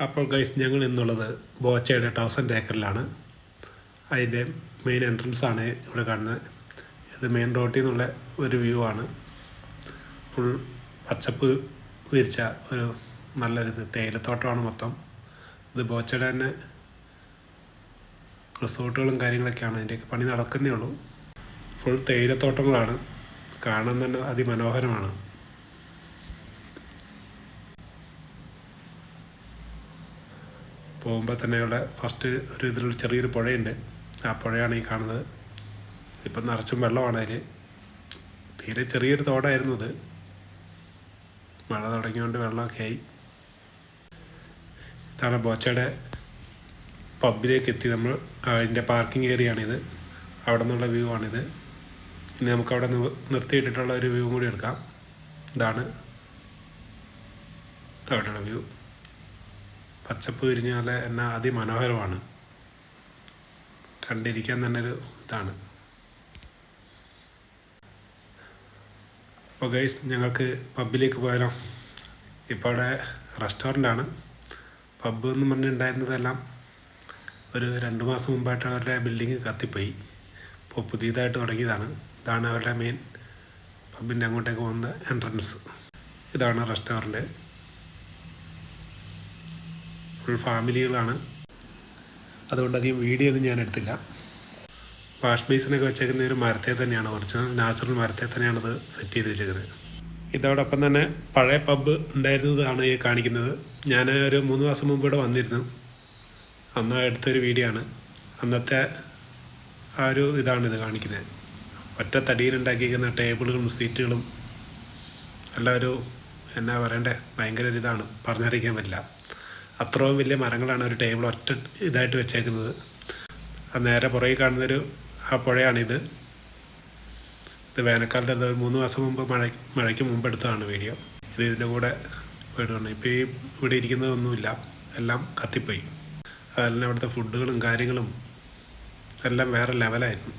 അപ്പോൾ ഗൈസ് ഞങ്ങൾ ഇന്നുള്ളത് ബോച്ചയുടെ തൗസൻഡ് ഏക്കറിലാണ് അതിന്റെ മെയിൻ എൻട്രൻസ് ആണ് ഇവിടെ കാണുന്നത്. ഇത് മെയിൻ റോഡിൽ നിന്നുള്ള ഒരു വ്യൂ ആണ്. ഫുൾ പച്ചപ്പ് വിരിച്ച ഒരു നല്ലൊരു ഇത് തേയിലത്തോട്ടമാണ് മൊത്തം. ഇത് ബോച്ചയുടെ തന്നെ റിസോർട്ടുകളും കാര്യങ്ങളൊക്കെയാണ് അതിന്റെയൊക്കെ പണി നടക്കുന്നേ ഉള്ളൂ. ഫുൾ തേയിലത്തോട്ടങ്ങളാണ്. കാണാൻ തന്നെ അതിമനോഹരമാണ്. പോകുമ്പോൾ തന്നെ ഇവിടെ ഫസ്റ്റ് ഒരു ഇതിൽ ചെറിയൊരു പുഴയുണ്ട്. ആ പുഴയാണ് ഈ കാണുന്നത്. ഇപ്പം നിറച്ചും വെള്ളമാണ് അതിൽ തീരെ ചെറിയൊരു തോടായിരുന്നു അത്. മഴ തുടങ്ങിയോണ്ട് വെള്ളമൊക്കെ ആയി. ഇതാണ് ബോച്ചയുടെ പബ്ബിലേക്ക് എത്തി. നമ്മൾ അതിന്റെ പാർക്കിംഗ് ഏരിയയാണിത്. അവിടെ നിന്നുള്ള വ്യൂ ആണിത്. ഇനി നമുക്ക് അവിടെ നിർത്തിയിട്ടിട്ടുള്ള ഒരു വ്യൂ കൂടി എടുക്കാം. ഇതാണ് അവിടെയുള്ള വ്യൂ. പച്ചപ്പ് വിരിഞ്ഞ എന്നെ അതിമനോഹരമാണ്. കണ്ടിരിക്കാൻ തന്നെ ഒരു ഇതാണ്. അപ്പോൾ ഗൈസ് ഞങ്ങൾക്ക് പബ്ബിലേക്ക് പോയാലോ? ഇപ്പോൾ അവിടെ റെസ്റ്റോറന്റ് ആണ്. പബ്ബ് എന്ന് പറഞ്ഞിട്ടുണ്ടായിരുന്നതെല്ലാം ഒരു രണ്ട് മാസം മുമ്പായിട്ട് അവരുടെ ബിൽഡിങ് കത്തിപ്പോയി. ഇപ്പോൾ പുതിയതായിട്ട് തുടങ്ങിയതാണ്. ഇതാണ് അവരുടെ മെയിൻ പബ്ബിന്റെ അങ്ങോട്ടേക്ക് പോകുന്ന എൻട്രൻസ് ഇതാണ് റെസ്റ്റോറന്റ് ഫുൾ ഫാമിലികളാണ്. അതുകൊണ്ട് അധികം വീഡിയോ ഒന്നും ഞാൻ എടുത്തില്ല. വാഷ് ബേസിനൊക്കെ വെച്ചേക്കുന്ന ഒരു മരത്തെ തന്നെയാണ്. ഒറിജിനൽ നാച്ചുറൽ മരത്തെ തന്നെയാണ് അത് സെറ്റ് ചെയ്ത് വെച്ചേക്കുന്നത്. ഇതോടൊപ്പം തന്നെ പഴയ പബ്ബ് ഉണ്ടായിരുന്നതാണ് ഈ കാണിക്കുന്നത്. ഞാൻ ഒരു മൂന്ന് മാസം മുമ്പ് ഇവിടെ വന്നിരുന്നു. അന്ന് എടുത്തൊരു വീഡിയോ ആണ്. അന്നത്തെ ആ ഒരു ഇതാണ് ഇത് കാണിക്കുന്നത്. ഒറ്റ തടിയിലുണ്ടാക്കിയിരിക്കുന്ന ടേബിളുകളും സീറ്റുകളും. എല്ലാവരും എന്നാ പറയണ്ടേ? ഭയങ്കര ഒരു ഇതാണ്. പറഞ്ഞറിയിക്കാൻ പറ്റില്ല. അത്രയും വലിയ മരങ്ങളാണ് ഒരു ടേബിൾ ഒറ്റ ഇതായിട്ട് വെച്ചേക്കുന്നത്. അത് നേരെ പുറകെ കാണുന്നൊരു ആ പുഴയാണിത്. ഇത് വേനൽക്കാലത്ത് എടുത്ത ഒരു മൂന്ന് മാസം മുമ്പ് മഴ മഴയ്ക്ക് മുമ്പ് എടുത്തതാണ് വീഡിയോ ഇത് ഇതിന്റെ കൂടെ വീടുണ്ട് ഇപ്പോൾ ഈ ഇവിടെ ഇരിക്കുന്നതൊന്നുമില്ല. എല്ലാം കത്തിപ്പോയി. അതെല്ലാം ഇവിടുത്തെ ഫുഡുകളും കാര്യങ്ങളും എല്ലാം വേറെ ലെവലായിരുന്നു